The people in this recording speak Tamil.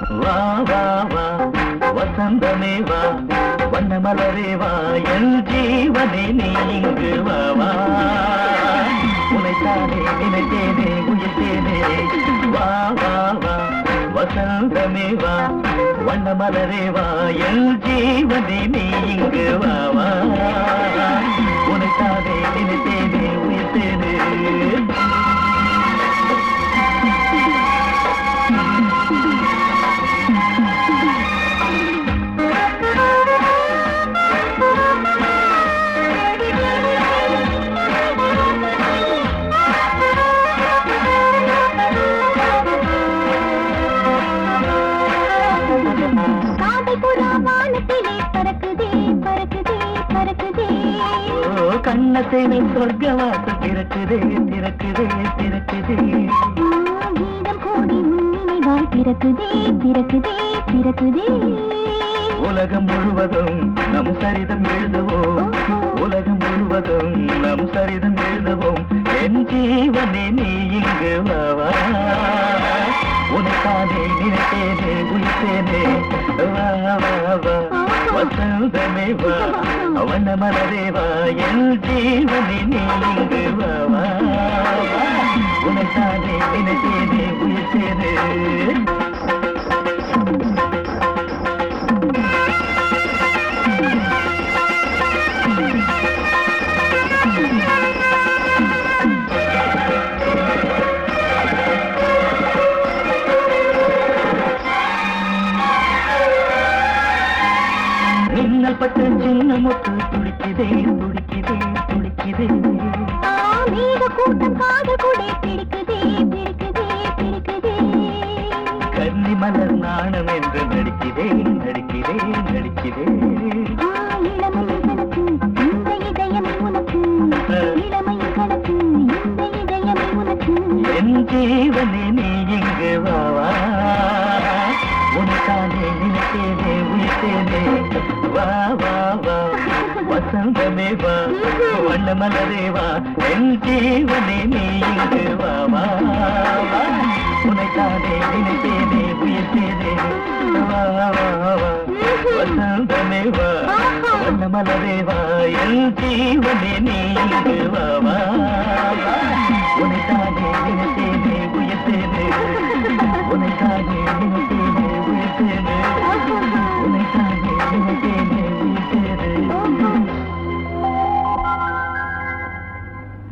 வா வா வா. வசந்தமே வா. வண்ணமலரே வா. என் ஜீவனே நீ இங்கு வா வா. உனைத்தானே நினைத்தேனே உயிர்த்தேனே. வா வா வா. வசந்தமே வா. வண்ணமலரே வா. என் ஜீவனே நீ இங்கு வா. ஓ கண்ணத்தேனை சொர்க்கவாசல் திறக்குதே திறக்குதே திறக்குதே. ஆ, கீதம் கோடி உன்னினைவாய் பிறக்குதே பிறக்குதே பிறக்குதே உலகம் முழுவதும் நம் சரிதம் எழுதுவோம். உலகம் முழுவதும் நம் சரிதம் எழுதுவோம். என் ஜீவனே நீ இங்கு வாவா உனக்கானே நினைத்தேனே உயிர்த்தேனே வா வா வா. வசந்தமே வா. அவன மலரேவா என் ஜீவனே நீ இங்கு வா உனக்கானே நினைத்தேனே உயிர்த்தேனே மின்னல் பட்ட சின்ன முத்து துடிக்குதே துடிக்குதே துடிக்குதே. மேக கூட்டம் காதல் கூடே பிடிக்குதே பிடிக்குதே பிடிக்குதே. கன்னி மலர் நாணம் என்று இந்த இதயம் உனக்கு. என் ஜீவனே நீ இங்கு வாவா உனக்கானே நினைத்தேனே உயிர்த்தேனே. வசந்தமேவா வண்ணமலரேவா என் ஜீவனே நீ இங்கு வாவா உனைத்தானே நினைத்தேனே உயிர்த்தேனே. வசந்தமேவா வண்ணமலரேவா என் ஜீவனே நீ இங்கு வாவா உனைத்தானே நினைத்தேனே உயிர்த்தேனே. உனைத்தானே